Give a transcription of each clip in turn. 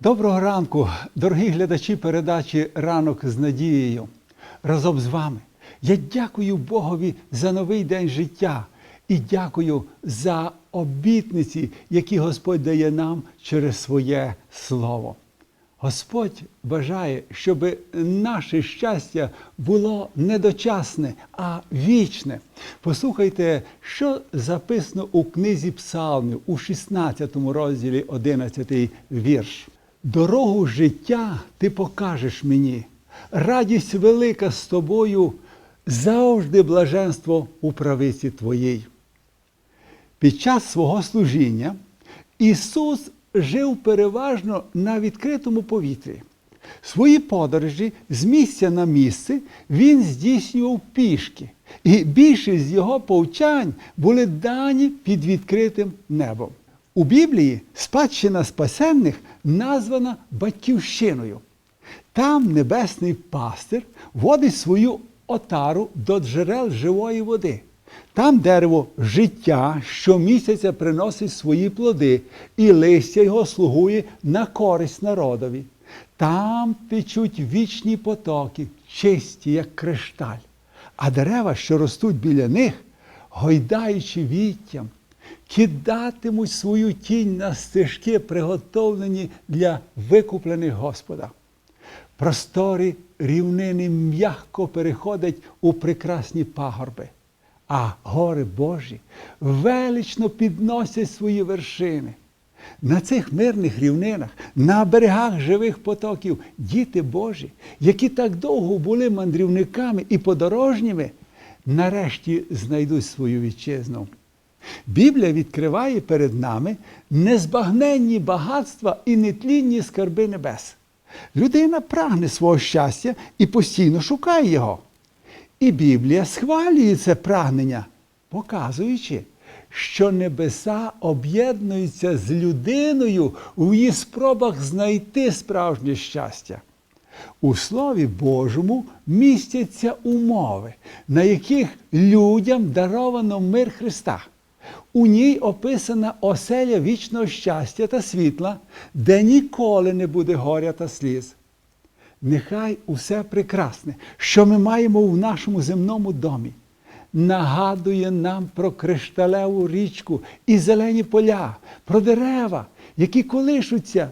Доброго ранку, дорогі глядачі передачі Ранок з надією. Разом з вами я дякую Богові за новий день життя і дякую за обітниці, які Господь дає нам через своє слово. Господь бажає, щоб наше щастя було не дочасне, а вічне. Послухайте, що записано у книзі Псалмів у 16 розділі 11 вірш. Дорогу життя ти покажеш мені, радість велика з тобою, завжди блаженство у правиці твоїй. Під час свого служіння Ісус жив переважно на відкритому повітрі. Свої подорожі з місця на місце він здійснював пішки, і більшість з його повчань були дані під відкритим небом. У Біблії спадщина спасенних названа батьківщиною. Там небесний пастир водить свою отару до джерел живої води. Там дерево життя щомісяця приносить свої плоди, і листя його слугує на користь народові. Там течуть вічні потоки, чисті, як кришталь. А дерева, що ростуть біля них, гойдаючи віттям, кидатимуть свою тінь на стежки, приготовлені для викуплених Господа. Просторі рівнини м'яко переходять у прекрасні пагорби, а гори Божі велично підносять свої вершини. На цих мирних рівнинах, на берегах живих потоків, діти Божі, які так довго були мандрівниками і подорожніми, нарешті знайдуть свою вітчизну. Біблія відкриває перед нами незбагненні багатства і нетлінні скарби небес. Людина прагне свого щастя і постійно шукає його. І Біблія схвалює це прагнення, показуючи, що небеса об'єднуються з людиною у її спробах знайти справжнє щастя. У Слові Божому містяться умови, на яких людям даровано мир Христа. У ній описана оселя вічного щастя та світла, де ніколи не буде горя та сліз. Нехай усе прекрасне, що ми маємо в нашому земному домі, нагадує нам про кришталеву річку і зелені поля, про дерева, які колишуться,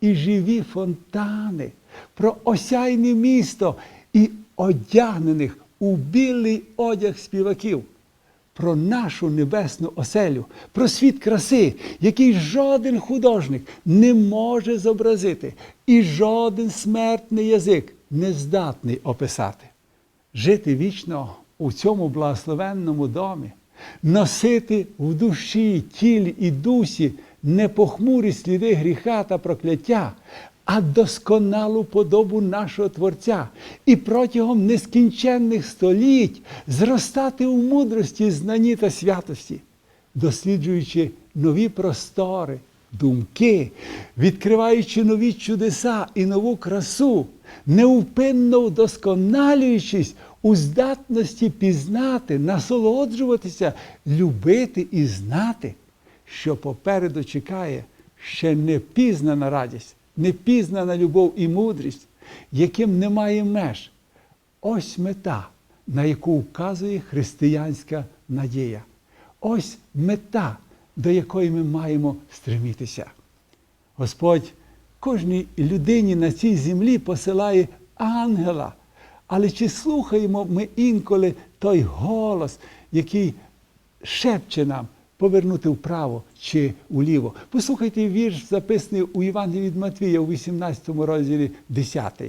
і живі фонтани, про осяйне місто і одягнених у білий одяг співаків про нашу небесну оселю, про світ краси, який жоден художник не може зобразити, і жоден смертний язик не здатний описати. Жити вічно у цьому благословенному домі, носити в душі, тілі і дусі непохмурі сліди гріха та прокляття, а досконалу подобу нашого Творця. І протягом нескінченних століть зростати у мудрості, знанні та святості, досліджуючи нові простори, думки, відкриваючи нові чудеса і нову красу, неупинно вдосконалюючись у здатності пізнати, насолоджуватися, любити і знати, що попереду чекає ще не пізнана радість непізнана любов і мудрість, яким немає меж. Ось мета, на яку вказує християнська надія. Ось мета, до якої ми маємо стремітися. Господь кожній людині на цій землі посилає ангела. Але чи слухаємо ми інколи той голос, який шепче нам, повернути вправо чи вліво. Послухайте вірш, записаний у Євангелії від Матвія у 18 розділі 10.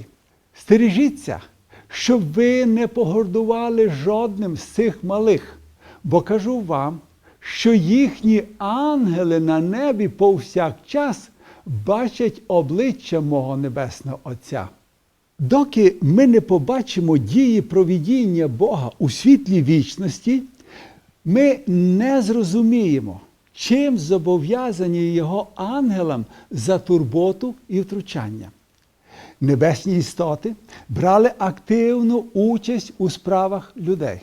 Стережіться, щоб ви не погордували жодним з цих малих, бо кажу вам, що їхні ангели на небі повсякчас бачать обличчя мого Небесного Отця. Доки ми не побачимо дії провідіння Бога у світлі вічності, ми не зрозуміємо, чим зобов'язані його ангелам за турботу і втручання. Небесні істоти брали активну участь у справах людей.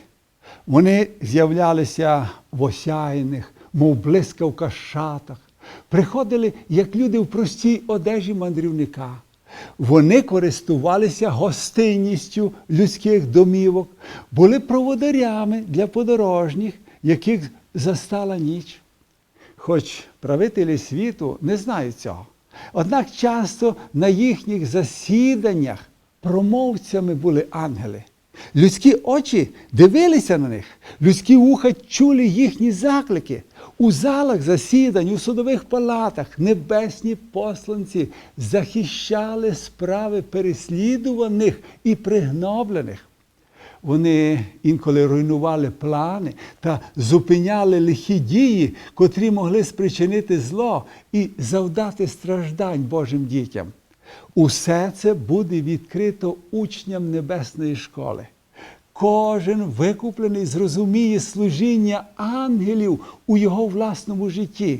Вони з'являлися в осяйних, мов блискавка шатах, приходили як люди в простій одежі мандрівника. Вони користувалися гостинністю людських домівок, були проводарями для подорожніх, яких застала ніч. Хоч правителі світу не знають цього. Однак часто на їхніх засіданнях промовцями були ангели. Людські очі дивилися на них, людські вуха чули їхні заклики. У залах засідань, у судових палатах небесні посланці захищали справи переслідуваних і пригноблених. Вони інколи руйнували плани та зупиняли лихі дії, котрі могли спричинити зло і завдати страждань Божим дітям. Усе це буде відкрито учням небесної школи. Кожен викуплений зрозуміє служіння ангелів у його власному житті.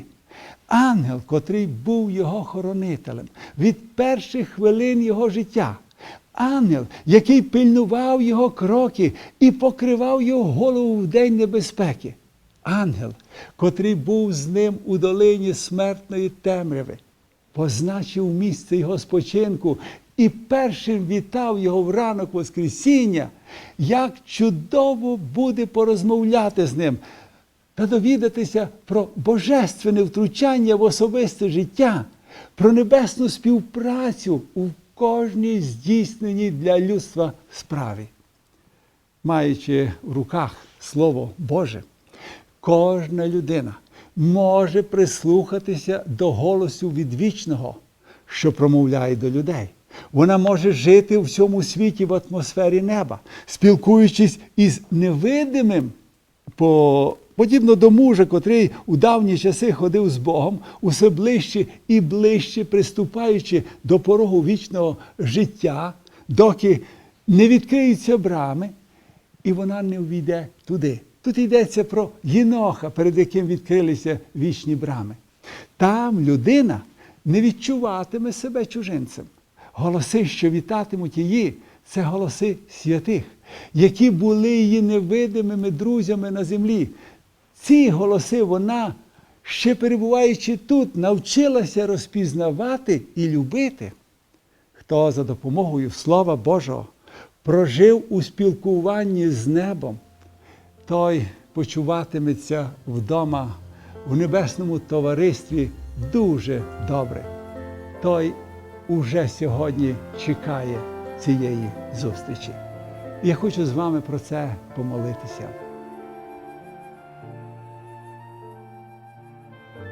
Ангел, котрий був його хоронителем від перших хвилин його життя. Ангел, який пильнував його кроки і покривав його голову в день небезпеки. Ангел, котрий був з ним у долині смертної темряви, позначив місце його спочинку і першим вітав його в ранок Воскресіння, як чудово буде порозмовляти з ним та довідатися про божественне втручання в особисте життя, про небесну співпрацю у кожній здійсненій для людства справі. Маючи в руках Слово Боже, кожна людина може прислухатися до голосу відвічного, що промовляє до людей. Вона може жити в цьому світі в атмосфері неба, спілкуючись із невидимим, по, подібно до мужа, котрий у давні часи ходив з Богом, усе ближче і ближче приступаючи до порогу вічного життя, доки не відкриються брами, і вона не увійде туди. Тут йдеться про Єноха, перед яким відкрилися вічні брами. Там людина не відчуватиме себе чужинцем. Голоси, що вітатимуть її, це голоси святих, які були її невидимими друзями на землі. Ці голоси вона, ще перебуваючи тут, навчилася розпізнавати і любити. Хто за допомогою Слова Божого прожив у спілкуванні з небом, той почуватиметься вдома в небесному товаристві дуже добре. Той уже сьогодні чекає цієї зустрічі. Я хочу з вами про це помолитися.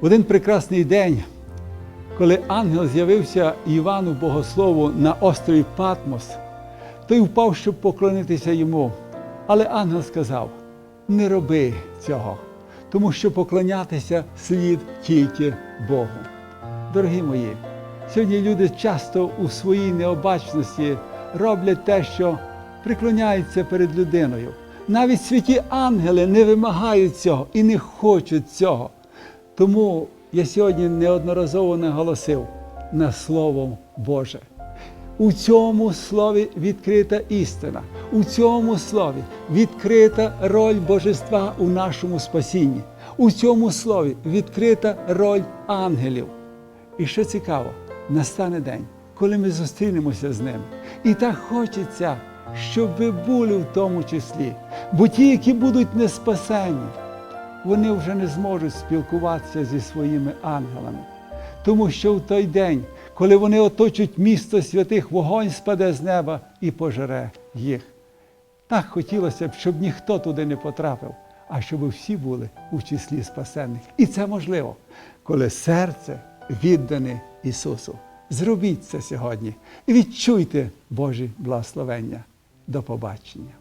В один прекрасний день, коли ангел з'явився Івану Богослову на острові Патмос, той впав, щоб поклонитися йому. Але ангел сказав: не роби цього, тому що поклонятися слід тільки Богу. Дорогі мої, сьогодні люди часто у своїй необачності роблять те, що приклоняються перед людиною. Навіть святі ангели не вимагають цього і не хочуть цього. Тому я сьогодні неодноразово наголосив на Слово Боже. У цьому слові відкрита істина, у цьому слові відкрита роль Божества у нашому спасінні, у цьому слові відкрита роль ангелів. І що цікаво, настане день, коли ми зустрінемося з ним. І так хочеться, щоб ви були в тому числі. Бо ті, які будуть не спасені, вони вже не зможуть спілкуватися зі своїми ангелами. Тому що в той день, коли вони оточать місто святих, вогонь спаде з неба і пожере їх. Так хотілося б, щоб ніхто туди не потрапив, а щоб всі були у числі спасенних. І це можливо, коли серце віддане Ісусу. Зробіть це сьогодні відчуйте Божі благословення. До побачення.